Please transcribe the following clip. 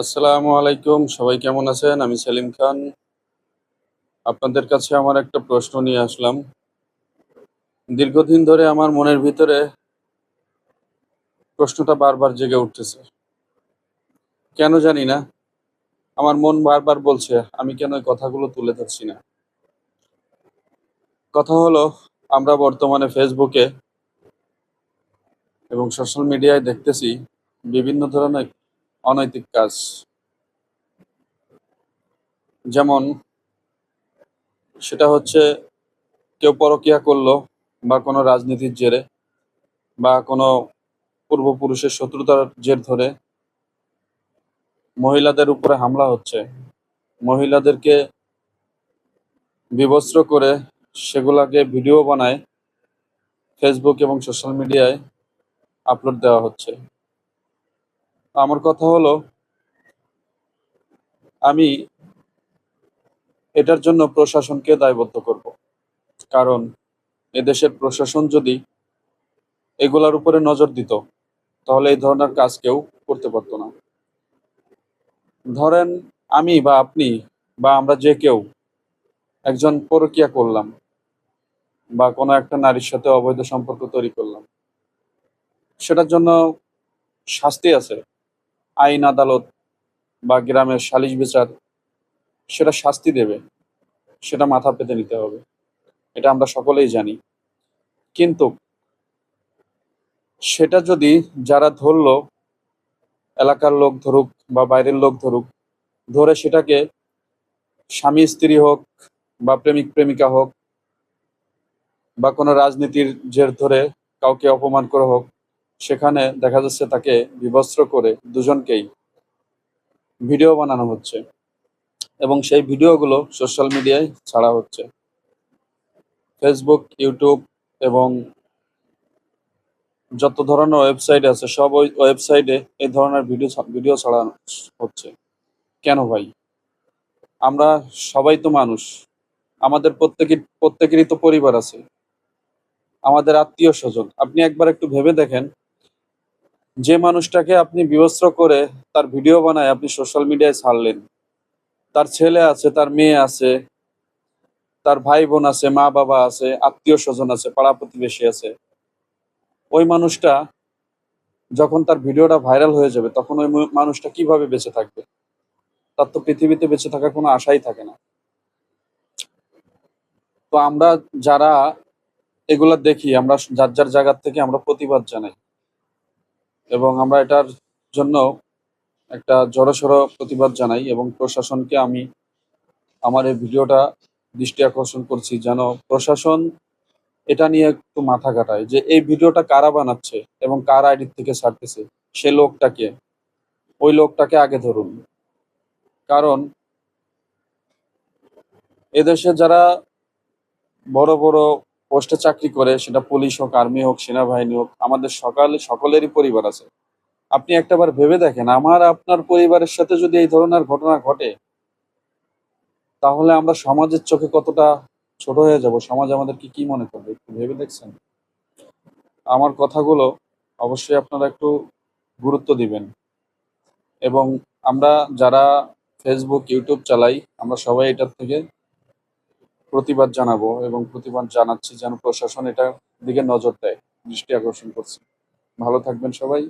আসসালামু আলাইকুম, সবাই কেমন আছেন? আমি সেলিম খান। আপনাদের কাছে আমার একটা প্রশ্ন নিয়ে আসলাম। দীর্ঘদিন ধরে আমার মনের ভিতরে প্রশ্নটা বারবার জেগে উঠতেছে। কেন জানি না, আমার মন বারবার বলছে, আমি কেন এই কথাগুলো তুলে ধরছি না? কথা হলো, আমরা বর্তমানে ফেসবুকে এবং সোশ্যাল মিডিয়ায় দেখতেছি, বিভিন্ন ধরনের অনৈতিক কাজ। যেমন সেটা হচ্ছে কেউ পরকিয়া করল বা কোনো রাজনীতির জেরে বা কোনো পূর্বপুরুষের শত্রুতার জের ধরে মহিলাদের উপরে হামলা হচ্ছে, মহিলাদেরকে বিবস্ত্র করে সেগুলাকে ভিডিও বানায় ফেসবুক এবং সোশ্যাল মিডিয়ায় আপলোড দেওয়া হচ্ছে। আমার কথা হলো, আমি এটার জন্য প্রশাসনকে দায়বদ্ধ করব। কারণ এদেশের প্রশাসন যদি এগুলার উপরে নজর দিত, তাহলে এই ধরনের কাজ কেউ করতে পারতো না। ধরেন আমি বা আপনি বা আমরা যে কেউ একজন পরকিয়া করলাম বা কোনো একটা নারীর সাথে অবৈধ সম্পর্ক তৈরি করলাম, সেটার জন্য শাস্তি আছে। আইন আদালত বা গ্রামের সালিশ বিচার, সেটা শাস্তি দেবে, সেটা মাথা পেতে নিতে হবে। এটা আমরা সকলেই জানি। কিন্তু সেটা যদি যারা ধরলো, এলাকার লোক ধরুক বা বাইরের লোক ধরুক, ধরে সেটাকে স্বামী, স্ত্রী হোক বা প্রেমিক, প্রেমিকা হোক বা কোনো রাজনীতির জের ধরে কাউকে অপমান করে হোক সেখানে দেখা যাচ্ছে তাকে বিবস্ত্র করে দুজনকেই ভিডিও বানানো হচ্ছে এবং সেই ভিডিওগুলো সোশ্যাল মিডিয়ায় ছাড়া হচ্ছে। ফেসবুক ইউটিউব এবং যত ধরনের ওয়েবসাইট আছে, সব ওই ওয়েবসাইটে এই ধরনের ভিডিও ভিডিও ছড়ানো হচ্ছে। কেন ভাই? আমরা সবাই তো মানুষ। আমাদের প্রত্যেকের, প্রত্যেকেরই তো পরিবার আছে। আমাদের আত্মীয় স্বজন। আপনি একবার একটু ভেবে দেখেন যে মানুষটাকে আপনি বিবস্ত্র করে তার ভিডিও বানায় আপনি সোশ্যাল মিডিয়ায় ছাড়লেন, তার ছেলে আছে, তার মেয়ে আছে, তার ভাই বোন আছে মা বাবা আছে আত্মীয় স্বজন আছে, পাড়া প্রতিবেশী আছে, ওই মানুষটা যখন তার ভিডিওটা ভাইরাল হয়ে যাবে, তখন ওই মানুষটা কীভাবে বেঁচে থাকবে? তার তো পৃথিবীতে বেঁচে থাকার কোনো আশাই থাকে না। তো আমরা যারা এগুলা দেখি, আমরা যার যার জায়গার থেকে আমরা প্রতিবাদ জানাই। এবং আমরা এটার জন্য একটা জড়সড় প্রতিবাদ জানাই এবং প্রশাসনকে আমি আমার এই ভিডিওটা দৃষ্টি আকর্ষণ করছি যেন প্রশাসন এটা নিয়ে একটু মাথা কাটায় যে এই ভিডিওটা কারা বানাচ্ছে এবং কার আইডি থেকে ছাড়তেছে? সে লোকটাকে। ওই লোকটাকে আগে ধরুন। কারণ এদেশে যারা বড় বড় পোস্টে চাকরি করে, সেটা পুলিশ হোক, আর্মি হোক, সেনাবাহিনী হোক, আমাদের সকালে, সকলেরই পরিবার আছে। আপনি একটাবার ভেবে দেখেন, আমার, আপনার পরিবারের সাথে যদি এই ধরনের ঘটনা ঘটে, তাহলে আমরা সমাজের চোখে কতটা ছোট হয়ে যাব? সমাজ আমাদেরকে কি মনে করবে? একটু ভেবে দেখছেন? আমার কথাগুলো অবশ্যই আপনারা একটু গুরুত্ব দিবেন। এবং আমরা যারা ফেসবুক ইউটিউব চালাই, আমরা সবাই এটার থেকে প্রতিবাদ জানাব এবং প্রতিবাদ জানাচ্ছি যেন প্রশাসন এটার দিকে নজর দেয়, দৃষ্টি আকর্ষণ করছে। ভালো থাকবেন সবাই।